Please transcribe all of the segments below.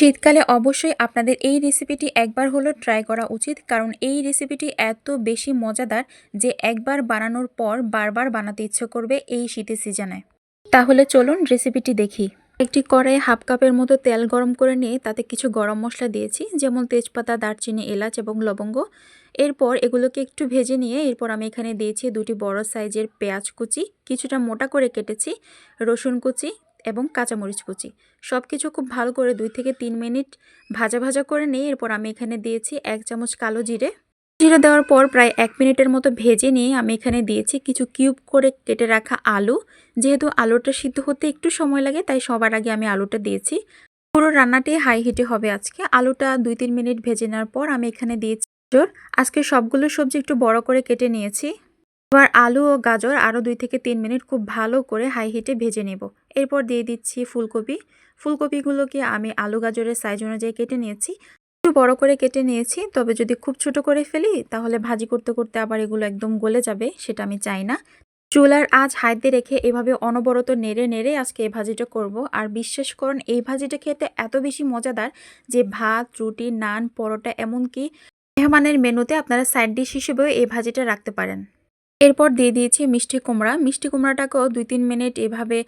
শীতকালে অবশ্যই আপনাদের এই রেসিপিটি একবার হলেও ট্রাই করা উচিত। কারণ এই রেসিপিটি এত বেশি মজাদার যে একবার বানানোর পর বারবার বানাতে ইচ্ছে করবে এই শীতের সিজনে তাহলে চলুন রেসিপিটি দেখি। একটি কড়াই হাফ কাপের মতো তেল গরম করে নিয়ে তাতে কিছু গরম মশলা দিয়েছি, যেমন তেজপাতা, দারচিনি, এলাচ এবং লবঙ্গ। এরপর এগুলোকে একটু ভেজে নিয়ে এরপর আমি এখানে দিয়েছি দুটি বড় সাইজের পেঁয়াজ কুচি, কিছুটা মোটা করে কেটেছি, রসুন কুচি এবং কাঁচামরিচ কুচি। সব কিছু খুব ভালো করে দুই থেকে তিন মিনিট ভাজা ভাজা করে নিয়ে এরপর আমি এখানে দিয়েছি এক চামচ কালো জিরে। জিরে দেওয়ার পর প্রায় এক মিনিটের মতো ভেজে নিয়ে আমি এখানে দিয়েছি কিছু কিউব করে কেটে রাখা আলু। যেহেতু আলুটা সিদ্ধ হতে একটু সময় লাগে, তাই সবার আগে আমি আলুটা দিয়েছি। পুরো রান্নাটি হাই হিটে হবে আজকে। আলুটা দুই তিন মিনিট ভেজে নেওয়ার পর আমি এখানে দিয়েছি গাজর। আজকে সবগুলো সবজি একটু বড় করে কেটে নিয়েছি। এবার আলু ও গাজর আরও দুই থেকে তিন মিনিট খুব ভালো করে হাই হিটে ভেজে নেব। এরপর দিয়ে দিচ্ছি ফুলকপি। ফুলকপিগুলোকে আমি আলু গাজরের সাইজ অনুযায়ী কেটে নিয়েছি। একটু বড় করে কেটে নিয়েছি, তবে যদি খুব ছোট করে ফেলি, তাহলে ভাজি করতে করতে আবার এগুলো একদম গলে যাবে, সেটা আমি চাই না। চুলার আজ হাইতে রেখে এভাবে অনবরত নেড়ে নেড়ে আজকে এই ভাজিটা করব। আর বিশ্বাস করুন, এই ভাজিটা খেতে এত বেশি মজাদার যে ভাত, রুটি, নান, পরোটা, এমনকি মেহমানের মেনুতে আপনারা সাইড ডিশ হিসেবেও এই ভাজিটা রাখতে পারেন। এরপর দিয়ে দিয়েছি মিষ্টি কুমড়া। মিষ্টি কুমড়াটাকেও দুই তিন মিনিট এভাবে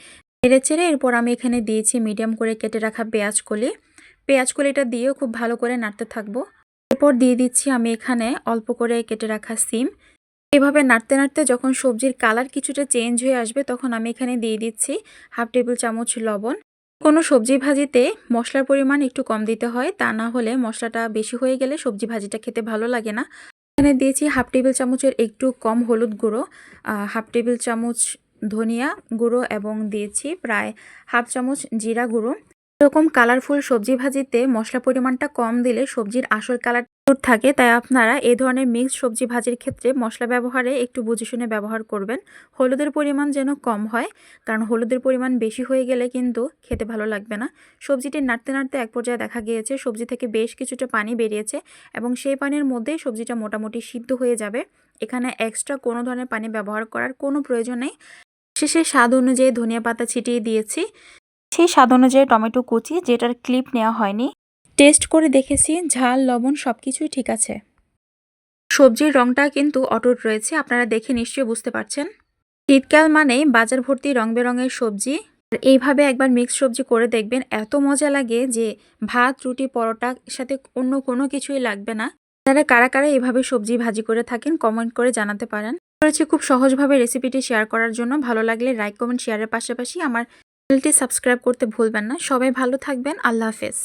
নেড়ে চেড়ে এরপর আমি এখানে দিয়েছি মিডিয়াম করে কেটে রাখা পেঁয়াজ কলি। পেঁয়াজ কলিটা দিয়েও খুব ভালো করে নাড়তে থাকব। এরপর দিয়ে দিচ্ছি আমি এখানে অল্প করে কেটে রাখা সিম। এভাবে নাড়তে নাড়তে যখন সবজির কালার কিছুটা চেঞ্জ হয়ে আসবে তখন আমি এখানে দিয়ে দিচ্ছি হাফ টেবিল চামচ লবণ। কোনো সবজি ভাজিতে মশলার পরিমাণ একটু কম দিতে হয়, তা না হলে মশলাটা বেশি হয়ে গেলে সবজি ভাজিটা খেতে ভালো লাগে না। এখানে দিয়েছি হাফ টেবিল চামচের একটু কম হলুদ গুঁড়ো হাফ টেবিল চামচ ধনিয়া গুঁড়ো এবং দিয়েছি প্রায় হাফ চামচ জিরা গুঁড়ো। এরকম কালারফুল সবজি ভাজিতে মশলা পরিমাণটা কম দিলে সবজির আসল কালার থাকে, তাই আপনারা এই ধরনের মিক্সড সবজি ভাজির ক্ষেত্রে মশলা ব্যবহারে একটু বুঝে শুনে ব্যবহার করবেন। হলুদের পরিমাণ যেন কম হয়, কারণ হলুদের পরিমাণ বেশি হয়ে গেলে কিন্তু খেতে ভালো লাগবে না। সবজিটি নাড়তে নাড়তে এক পর্যায়ে দেখা গিয়েছে, সবজি থেকে বেশ কিছুটা পানি বেরিয়েছে এবং সেই পানির মধ্যেই সবজিটা মোটামুটি সিদ্ধ হয়ে যাবে। এখানে এক্সট্রা কোনো ধরনের পানি ব্যবহার করার কোনো প্রয়োজন নেই। শেষে স্বাদ অনুযায়ী ধনিয়া পাতা ছিটিয়ে দিয়েছি। সেই স্বাদ অনুযায়ী টমেটো কুচি যেটার ক্লিপ নেওয়া হয়নি। টেস্ট করে দেখেছি ঝাল লবণ সব কিছুই ঠিক আছে। সবজির রংটা কিন্তু অটুট রয়েছে আপনারা দেখে নিশ্চয়ই বুঝতে পারছেন। শীতকাল মানে বাজার ভর্তি রং বেরঙের সবজি। আর এইভাবে একবার মিক্স সবজি করে দেখবেন এত মজা লাগে যে ভাত রুটি পরোটার সাথে অন্য কোনো কিছুই লাগবে না। যারা কারা কারা এভাবে সবজি ভাজি করে থাকেন কমেন্ট করে জানাতে পারেন। করেছি খুব সহজভাবে রেসিপিটি শেয়ার করার জন্য। ভালো লাগলে লাইক কমেন্ট শেয়ারের পাশাপাশি আমার চ্যানেলটি সাবস্ক্রাইব করতে ভুলবেন না। সবাই ভালো থাকবেন। আল্লাহ হাফেজ।